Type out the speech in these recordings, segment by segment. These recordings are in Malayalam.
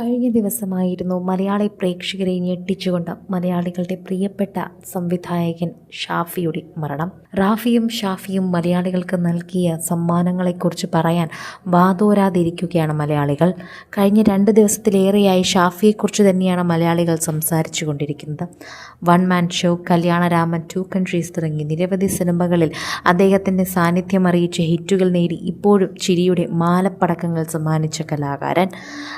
കഴിഞ്ഞ ദിവസമായിരുന്നു മലയാളി പ്രേക്ഷകരെ ഞെട്ടിച്ചുകൊണ്ട് മലയാളികളുടെ പ്രിയപ്പെട്ട സംവിധായകൻ ഷാഫിയുടെ മരണം. റാഫിയും ഷാഫിയും മലയാളികൾക്ക് നൽകിയ സമ്മാനങ്ങളെക്കുറിച്ച് പറയാൻ വാതോരാതിരിക്കുകയാണ് മലയാളികൾ. കഴിഞ്ഞ രണ്ട് ദിവസത്തിലേറെയായി ഷാഫിയെക്കുറിച്ച് തന്നെയാണ് മലയാളികൾ സംസാരിച്ചു കൊണ്ടിരിക്കുന്നത് one man show Kalyanaraman two countries തുടങ്ങി നിരവധി സിനിമകളിൽ അദ്ദേഹത്തിന്റെ സാന്നിധ്യം അറിയിച്ച ഹിറ്റുകൾ നേടി ഇപ്പോഴും ചിരിയുടെ മാലപ്പടക്കങ്ങൾ സമ്മാനിച്ച കലാകാരൻ.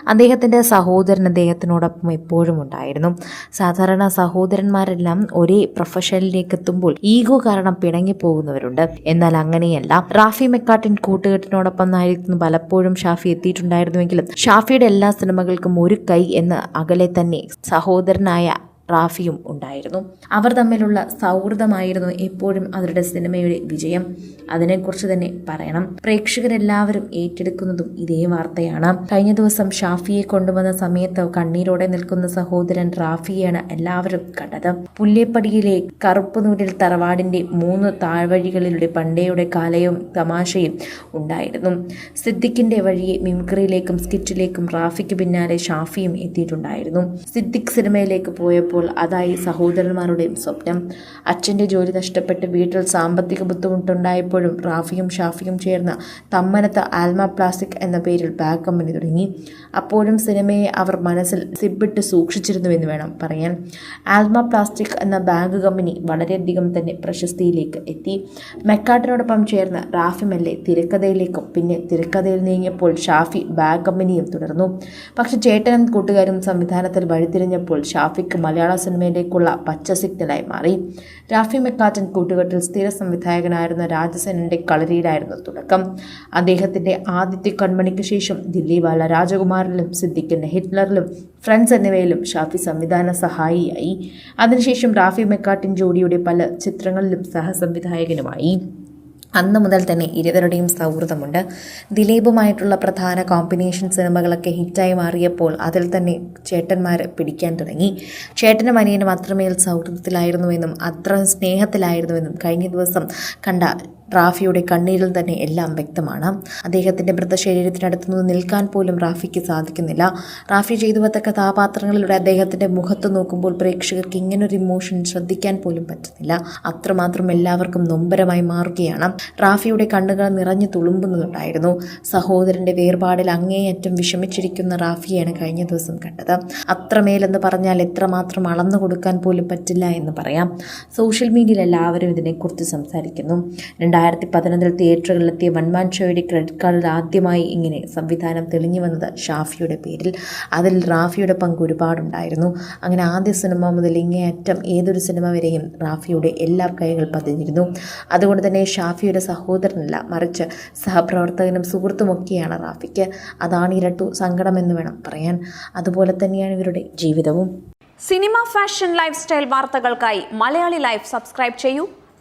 അദ്ദേഹത്തിന്റെ സഹോദരൻ അദ്ദേഹത്തിനോടൊപ്പം എപ്പോഴും ഉണ്ടായിരുന്നു. സാധാരണ സഹോദരന്മാരെല്ലാം ഒരേ പ്രൊഫഷനിലേക്ക് എത്തുമ്പോൾ ഈഗോ കാരണം പിണങ്ങിപ്പോകുന്നവരുണ്ട് എന്നാൽ അങ്ങനെയല്ല. റാഫി മെക്കാട്ടിൻ കൂട്ടുകെട്ടിനോടൊപ്പം ആയിരുന്നു പലപ്പോഴും ഷാഫി എത്തിയിട്ടുണ്ടായിരുന്നുവെങ്കിലും ഷാഫിയുടെ എല്ലാ സിനിമകൾക്കും ഒരു കൈ എന്ന് അകലെ തന്നെ സഹോദരനായ റാഫിയും ഉണ്ടായിരുന്നു. അവർ തമ്മിലുള്ള സൗഹൃദമായിരുന്നു എപ്പോഴും അവരുടെ സിനിമയുടെ വിജയം. അതിനെക്കുറിച്ച് തന്നെ പറയണം. പ്രേക്ഷകരെല്ലാവരും ഏറ്റെടുക്കുന്നതും ഇതേ വാർത്തയാണ്. കഴിഞ്ഞ ദിവസം ഷാഫിയെ കൊണ്ടുവന്ന സമയത്ത് കണ്ണീരോടെ നിൽക്കുന്ന സഹോദരൻ റാഫിയെയാണ് എല്ലാവരും കണ്ടത്. പുല്ലേപ്പടിയിലെ കറുപ്പ് നൂരിൽ തറവാടിന്റെ മൂന്ന് താഴ്വഴികളിലൂടെ പണ്ടേയുടെ കലയും തമാശയും ഉണ്ടായിരുന്നു. സിദ്ദിഖിന്റെ വഴിയെ മിമിക്രിയിലേക്കും സ്കിറ്റിലേക്കും റാഫിക്ക് പിന്നാലെ ഷാഫിയും എത്തിയിട്ടുണ്ടായിരുന്നു. സിദ്ദിഖ് സിനിമയിലേക്ക് പോയപ്പോൾ അതായി സഹോദരന്മാരുടെയും സ്വപ്നം. അച്ഛന്റെ ജോലി നഷ്ടപ്പെട്ട് വീട്ടിൽ സാമ്പത്തിക ബുദ്ധിമുട്ടുണ്ടായപ്പോഴും റാഫിയും ഷാഫിയും ചേർന്ന തമ്മനത്ത് ആൽമ പ്ലാസ്റ്റിക് എന്ന പേരിൽ ബാഗ് കമ്പനി തുടങ്ങി. അപ്പോഴും സിനിമയെ അവർ മനസ്സിൽ സിബിട്ട് സൂക്ഷിച്ചിരുന്നുവെന്ന് വേണം പറയാൻ. ആൽമ പ്ലാസ്റ്റിക് എന്ന ബാഗ് കമ്പനി വളരെയധികം തന്നെ പ്രശസ്തിയിലേക്ക് എത്തി. മെക്കാട്ടിനോടൊപ്പം ചേർന്ന് റാഫി മെല്ലെ തിരക്കഥയിലേക്കും പിന്നെ തിരക്കഥയിൽ നീങ്ങിയപ്പോൾ ഷാഫി ബാഗ് കമ്പനിയും തുടർന്നു. പക്ഷെ ചേട്ടനും കൂട്ടുകാരും സംവിധാനത്തിൽ വഴിതിരിഞ്ഞപ്പോൾ ഷാഫിക്ക് മലയാള സിനിമയിലേക്കുള്ള പച്ച സിഗ്നലായി മാറി. രാഫി മെക്കാറ്റൻ കൂട്ടുകെട്ടിൽ സ്ഥിര സംവിധായകനായിരുന്ന രാജസേനന്റെ കളരിയിലായിരുന്നു തുടക്കം. അദ്ദേഹത്തിന്റെ ആദ്യത്തെ കൺമണിക്ക് ശേഷം ദില്ലീവാല രാജകുമാരിലും സിദ്ദിഖിന്റെ ഹിറ്റ്ലറിലും ഫ്രണ്ട്സ് എന്നിവയിലും ഷാഫി സംവിധാന സഹായിയായി. അതിനുശേഷം റാഫി മെക്കാട്ടിൻ ജോഡിയുടെ പല ചിത്രങ്ങളിലും സഹസംവിധായകനുമായി. അന്ന് മുതൽ തന്നെ ഇരുവരുടെയും സൗഹൃദമുണ്ട്. ദിലീപുമായിട്ടുള്ള പ്രധാന കോമ്പിനേഷൻ സിനിമകളൊക്കെ ഹിറ്റായി മാറിയപ്പോൾ അതിൽ തന്നെ ചേട്ടന്മാർ പിടിക്കാൻ തുടങ്ങി. ചേട്ടനും അനിയനും അത്രമേൽ സൗഹൃദത്തിലായിരുന്നുവെന്നും അത്ര സ്നേഹത്തിലായിരുന്നുവെന്നും കഴിഞ്ഞ ദിവസം കണ്ട റാഫിയുടെ കണ്ണീരിൽ തന്നെ എല്ലാം വ്യക്തമാണ്. അദ്ദേഹത്തിന്റെ മൃതശരീരത്തിനടുത്തു നിന്ന് നിൽക്കാൻ പോലും റാഫിക്ക് സാധിക്കുന്നില്ല. റാഫി ചെയ്തു വത്ത കഥാപാത്രങ്ങളിലൂടെ അദ്ദേഹത്തിന്റെ മുഖത്ത് നോക്കുമ്പോൾ പ്രേക്ഷകർക്ക് ഇങ്ങനൊരു ഇമോഷൻ ശ്രദ്ധിക്കാൻ പോലും പറ്റുന്നില്ല. അത്രമാത്രം എല്ലാവർക്കും നൊമ്പരമായി മാറുകയാണ്. റാഫിയുടെ കണ്ണുകൾ നിറഞ്ഞു തുളുമ്പുന്നതുണ്ടായിരുന്നു സഹോദരന്റെ വേർപാടിൽ അങ്ങേയറ്റം വിഷമിച്ചിരിക്കുന്ന റാഫിയാണ് കഴിഞ്ഞ ദിവസം കണ്ടത്. അത്രമേലെന്ന് പറഞ്ഞാൽ എത്രമാത്രം അളന്നു കൊടുക്കാൻ പോലും പറ്റില്ല എന്ന് പറയാം. സോഷ്യൽ മീഡിയയിൽ എല്ലാവരും ഇതിനെക്കുറിച്ച് സംസാരിക്കുന്നു. രണ്ടായിരത്തി പതിനൊന്നിൽ തിയേറ്ററുകളിലെത്തിയ വൺമാൻ ഷോയുടെ ക്രെഡിറ്റ് കാർഡിൽ ആദ്യമായി ഇങ്ങനെ സംവിധാനം തെളിഞ്ഞു വന്നത് ഷാഫിയുടെ പേരിൽ. അതിൽ റാഫിയുടെ പങ്ക് ഒരുപാടുണ്ടായിരുന്നു. അങ്ങനെ ആദ്യ സിനിമ മുതൽ ഇങ്ങേയറ്റം ഏതൊരു സിനിമ വരെയും റാഫിയുടെ എല്ലാ കൈകൾ പതിഞ്ഞിരുന്നു. അതുകൊണ്ട് തന്നെ ഷാഫിയുടെ സഹോദരനല്ല മറിച്ച് സഹപ്രവർത്തകനും സുഹൃത്തുമൊക്കെയാണ് റാഫിക്ക്. അതാണ് ഇരട്ടു സങ്കടമെന്ന് വേണം പറയാൻ. അതുപോലെ തന്നെയാണ് ഇവരുടെ ജീവിതവും. സിനിമ ഫാഷൻ ലൈഫ് സ്റ്റൈൽ വാർത്തകൾക്കായി മലയാളി ലൈഫ് സബ്സ്ക്രൈബ് ചെയ്യൂ.